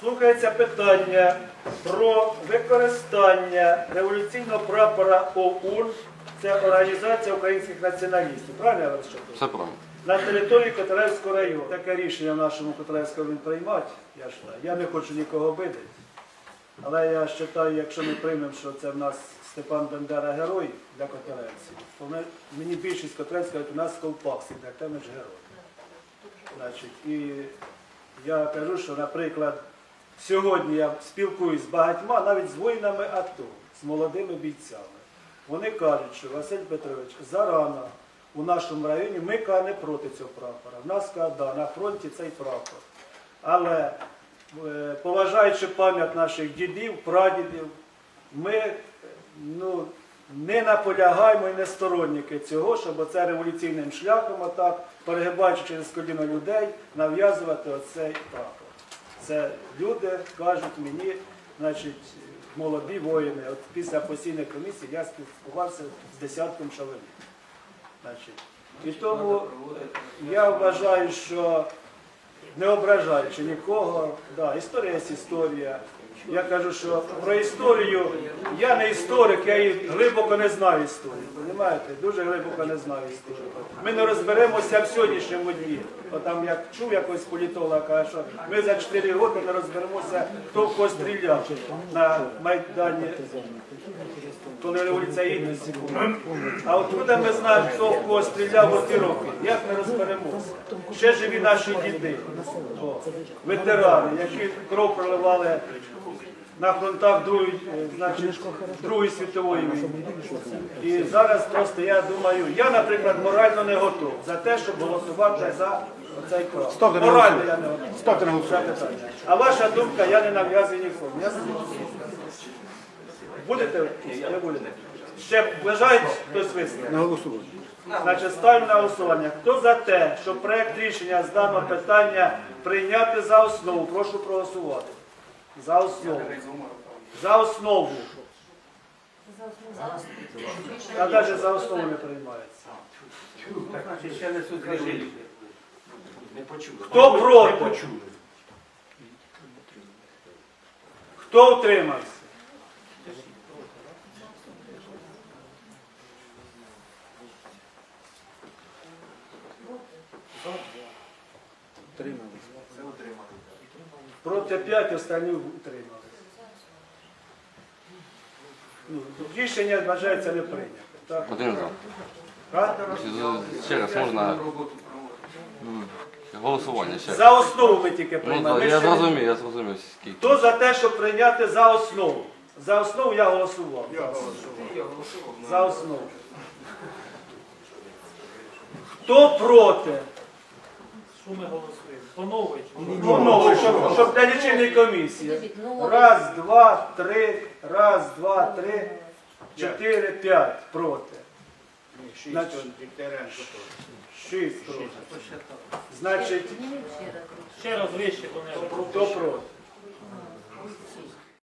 Слухається питання про використання революційного прапора ОУН, це Організація українських націоналістів. Правильно я вас чую? Все правильно. На території Котелевського району. Таке рішення в нашому Котелевському він приймати, я вважаю. Я не хочу нікого обидити. Але я вважаю, якщо ми приймемо, що це в нас Степан Бендера герой для Котелевців, то ми, мені більшість Котелевського у нас ковпак, так те ж герой. Значить, і я кажу, що, наприклад, сьогодні я спілкуюсь з багатьма, навіть з воїнами АТО, з молодими бійцями. Вони кажуть, що Василь Петрович, зарано у нашому районі ми не проти цього прапора. В нас да, на фронті цей прапор. Але е, поважаючи пам'ять наших дідів, прадідів, ми е, ну, не наполягаємо і не сторонники цього, щоб оце революційним шляхом, отак, перегибаючи через коліно людей, нав'язувати оцей прапор. Це люди кажуть мені, значить, молоді воїни. От після постійної комісії я спілкувався з десятком чоловік. І тому я вважаю, що не ображаючи нікого, да, історія є історія. Я кажу, що про історію я не історик, я її глибоко не знаю історію. Розумієте? Дуже глибоко не знаю історію. Ми не розберемося в сьогоднішньому дні. От там як чув якось політолога, каже, що ми за 4 роки не розберемося, хто в кого стріляв на Майдані, коли революція гідності. А от куди ми знаємо, хто в кого стріляв у ті роки? Як ми розберемося? Ще живі наші діди, О, ветерани, які кров проливали на фронтах Другої, е, значить, Другої світової війни. І зараз просто я думаю, я, наприклад, морально не готов за те, щоб голосувати за цей крок. Морально я не готов. А ваша думка, я не нав'язую нікому. Я Будете? Не будете. Ще бажають хтось висловити? На голосування. Значить, ставлю на голосування. Хто за те, щоб проект рішення з даного питання прийняти за основу? Прошу проголосувати. За основу. За основу. А навіть за основу не приймається. Хто проти? Хто утримався? Проти 5 останні утрималися. Ну, рішення вважається не прийнято. Так? За. Ще раз можна голосування ще. раз. За основу ми тільки Ну, приймаємо. да, Ми я ще не- зрозумів, я зрозумів скільки. Хто за те, щоб прийняти за основу? За основу я голосував. Я голосував. За основу. Хто проти? Що ми голосуємо? По новій? Ну, ну, щоб, щоб для лічильної комісії. Раз, два, три, раз, два, три, чотири, п'ять проти. Значить, Шість проти. Значить, Ще раз вище по небу. хто проти?